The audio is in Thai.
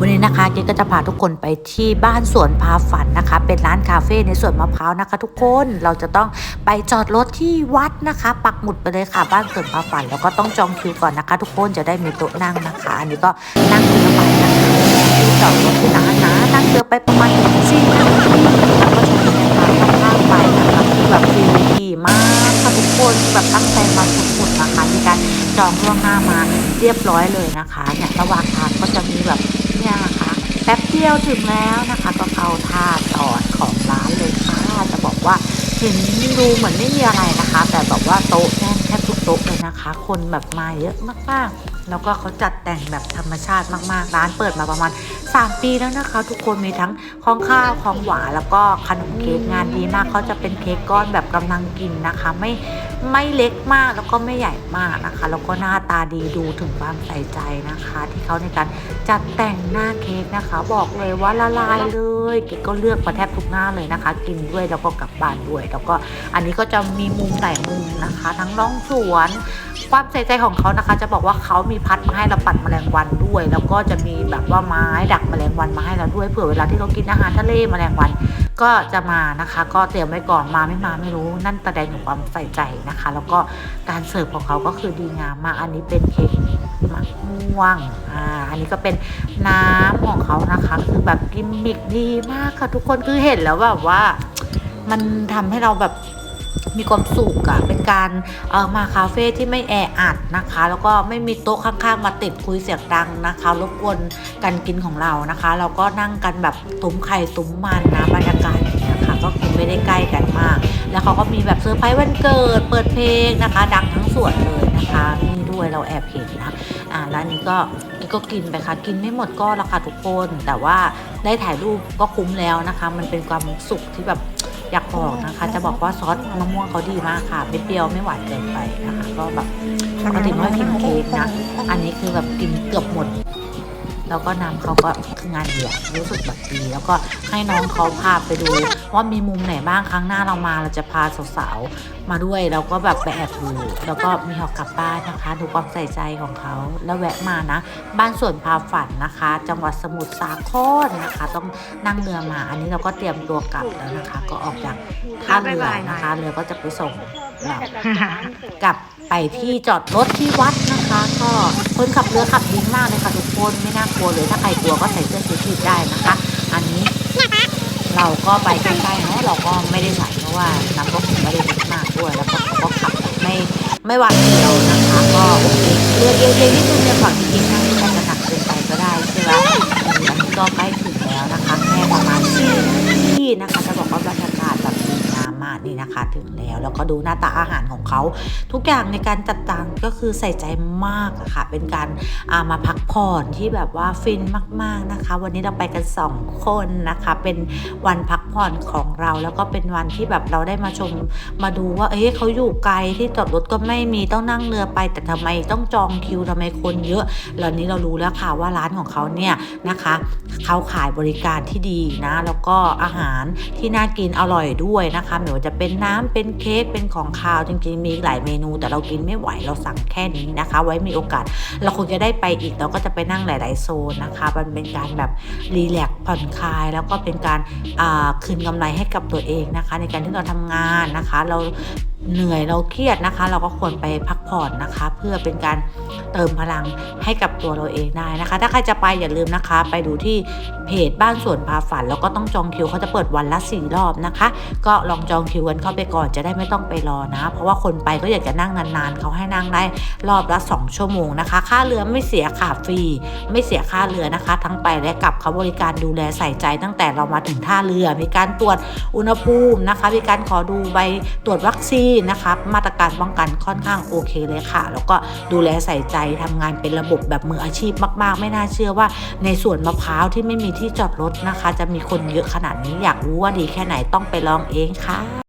วันนี้นะคะเกดก็จะพาทุกคนไปที่บ้านสวนพาฝันนะคะ เป็นร้านคาเฟ่ในสวนมะพร้าวนะคะ ทุกคนเราจะต้องไปจอดรถที่วัดนะคะ ปักหมุดไปเลยค่ะบ้านสวนพาฝันแล้วก็ต้องจองคิวก่อนนะคะ ทุกคนจะได้มีโต๊ะนั่งนะคะ อันนี้ก็นั่งเรือไปนะคะที่จอดรถที่ร้านนะนั่งเรือไปประมาณสี่นาทีแล้วก็ชมทางข้ามไปนะคะคือแบบฟิลดีมากค่ะทุกคนแบบตั้งใจมาสุดๆนะคะมีการจองล่วงหน้ามาเรียบร้อยเลยนะคะเนี่ยระหว่างทางก็จะมีแบบ เนี่ยนะคะแป๊บเดียวถึงแล้วนะคะก็เข้าท่าจอดของร้านเลยค่ะจะบอกว่าเห็นดูเหมือนไม่มีอะไรนะคะ แต่แบบว่าโต๊ะแน่นแทบทุกโต๊ะเลยนะคะ คนแบบมาเยอะมากๆ แล้วก็เขาจัดแต่งแบบธรรมชาติมากๆ ร้านเปิดมาประมาณ 3 ปีแล้วนะคะ ทุกคนมีทั้งของข้าวของหวานแล้วก็ขนมเค้กงานดีมากเขาจะเป็นเค้กก้อนแบบกำลังกินนะคะ ไม่ไม่เล็กมากแล้วก็ไม่ใหญ่มากนะคะ แล้วก็หน้าตาดีดูถึงความใส่ใจนะคะ ที่เขาในการจัดแต่งหน้าเค้กนะคะ บอกเลยว่าละลายเลยเก๋ก็เลือกมาแทบทุกหน้าเลยนะคะ กินด้วยแล้วก็กลับบ้านด้วย แล้วก็อันนี้ก็จะมีมุมแต่มุมนะคะ ทั้งร่องสวน ความใส่ใจของเขานะคะ จะบอกว่าเขามีพัดมาให้เราปัดแมลงวันด้วย แล้วก็จะมีแบบว่าไม้ดักแมลงวันมาให้เราด้วยเผื่อเวลาที่เรากินอาหารทะเลแมลงวัน ก็จะมานะคะ ก็เตรียมไว้ก่อนมาไม่มาไม่รู้ นั่นแสดงถึงความใส่ใจนะคะ แล้วก็การเสิร์ฟของเขาก็คือดีงามมากอันนี้เป็นเค้กมะม่วงอ่าอันนี้ก็เป็นน้ำของเขานะคะคือแบบกิมมิกดีมากค่ะทุกคนคือเห็นแล้วแบบว่า มันทำให้เราแบบ มีความสุขอะเป็นการเออมาคาเฟ่ที่ไม่แออัดนะคะ แล้วก็ไม่มีโต๊ะข้างๆ มาติดคุยเสียงดังนะคะรบกวนการกินของเรานะคะ เราก็นั่งกันแบบตุ้มไข่ตุ้มมันนะบรรยากาศอย่างเงี้ยค่ะ ก็คือไม่ได้ใกล้กันมาก แล้วเขาก็มีแบบเซอร์ไพรส์วันเกิด เปิดเพลงนะคะ ดังทั้งสวนเลยนะคะนี่ด้วยเราแอบเห็นนะอ่าแล้วนนี้ก็นี่ก็กินไปค่ะ กินไม่หมดก็ราคาทุกคน แต่ว่าได้ถ่ายรูปก็คุ้มแล้วนะคะ มันเป็นความสุขที่แบบ อยากบอกนะคะ จะบอกว่าซอสมะม่วงเขาดีมากค่ะไม่เปรี้ยวไม่หวานเกินไปนะคะ ก็แบบปกติไม่ค่อยกินเค้กนะ อันนี้คือแบบกินเกือบหมด แล้วก็น้ำเขาก็คืองานเดียวรู้สึกแบบดีแล้วก็ให้น้องเขาพาไปดู ว่ามีมุมไหนบ้างครั้งหน้าเรามาเราจะพาสาวๆมาด้วยแล้วก็แบบไปแอบดูแล้วก็มีหอกกลับบ้านนะคะดูความใส่ใจของเขาแล้วแวะมานะ บ้านสวนพาฝันนะคะ จังหวัดสมุทรสาครนะคะ ต้องนั่งเรือมา อันนี้เราก็เตรียมตัวกลับแล้วนะคะ ก็ออกจากท่าเรือนะคะเรือก็จะไปส่งเรากลับไปที่จอดรถที่วัดนะคะ ก็คนขับเรือขับดีมากเลยค่ะทุกคนไม่น่ากลัวเลยถ้าใครกลัวก็ใส่เสื้อชูชีพได้นะคะ อันนี้เราก็ไปใกล้ๆเนาะเราก็ไม่ได้ใส่เพราะว่าน้ำก็คงไม่ได้ลึกมากด้วยแล้วก็ก็ขับไม่ไม่หวาดเสียวนะคะ ก็โอเคเรือเอียงๆนิดนึงเนี่ยฝั่งจริงๆนั่งที่จะหนักเกินไปก็ได้ใช่ไหมอันนี้ก็ใกล้ถึงแล้วนะคะแค่ประมาณสี่ที่นะคะจะบอกว่าบรรยากาศแบบามาดนี่นะคะถึงแล้ว แล้วก็ดูหน้าตาอาหารของเขา ทุกอย่างในการจัดจานก็คือใส่ใจมากอะค่ะ เป็นการอามาพักผ่อนที่แบบว่าฟินมาก ๆนะคะ วันนี้เราไปกันสองคนนะคะ เป็นวันพัก ผ่อนของเรา แล้วก็เป็นวันที่แบบเราได้มาชมมาดูว่า เอ๊ะเขาอยู่ไกลที่จอดรถก็ไม่มีต้องนั่งเรือไป แต่ทำไมต้องจองคิวทำไมคนเยอะแล้วนี้เรารู้แล้วค่ะว่าร้านของเขาเนี่ยนะคะเขาขายบริการที่ดีนะ แล้วก็อาหารที่น่ากินอร่อยด้วยนะคะไม่ว่าจะเป็นน้ำเป็นเค้กเป็นของคาวจริงๆมีอีหลายเมนู แต่เรากินไม่ไหวเราสั่งแค่นี้นะคะ ไว้มีโอกาส เราคงจะได้ไปอีกเราก็จะไปนั่งหลาย ๆ โซนนะคะ มันเป็นการแบบรีแลกซ์ผ่อนคลายแล้วก็เป็นการอ่าคืนกำไรให้กับตัวเองนะคะ ในการที่เราทำงานนะคะ เรา เหนื่อยเราเครียดนะคะ เราก็ควรไปพักผ่อนนะคะ เพื่อเป็นการเติมพลังให้กับตัวเราเองได้นะคะ ถ้าใครจะไปอย่าลืมนะคะ ไปดูที่เพจบ้านสวนพาฝัน แล้วก็ต้องจองคิวเขาจะเปิดวันละสี่รอบนะคะ ก็ลองจองคิวกันเข้าไปก่อนจะได้ไม่ต้องไปรอนะ เพราะว่าคนไปก็อยากจะนั่งนานๆเขาให้นั่งได้รอบละ 2 ชั่วโมงนะคะ ค่าเรือไม่เสียค่ะฟรี ไม่เสียค่าเรือนะคะ ทั้งไปและกลับเขาบริการดูแลใส่ใจตั้งแต่เรามาถึงท่าเรือ มีการตรวจอุณหภูมินะคะ มีการขอดูใบตรวจวัคซีนนะคะมาตรการป้องกันค่อนข้างโอเคเลยค่ะ แล้วก็ดูแลใส่ใจทำงานเป็นระบบแบบมืออาชีพมาก ๆ ไม่น่าเชื่อว่า ในสวนมะพร้าวที่ไม่มีที่จอดรถนะคะ จะมีคนเยอะขนาดนี้อยากรู้ว่าดีแค่ไหนต้องไปลองเองค่ะ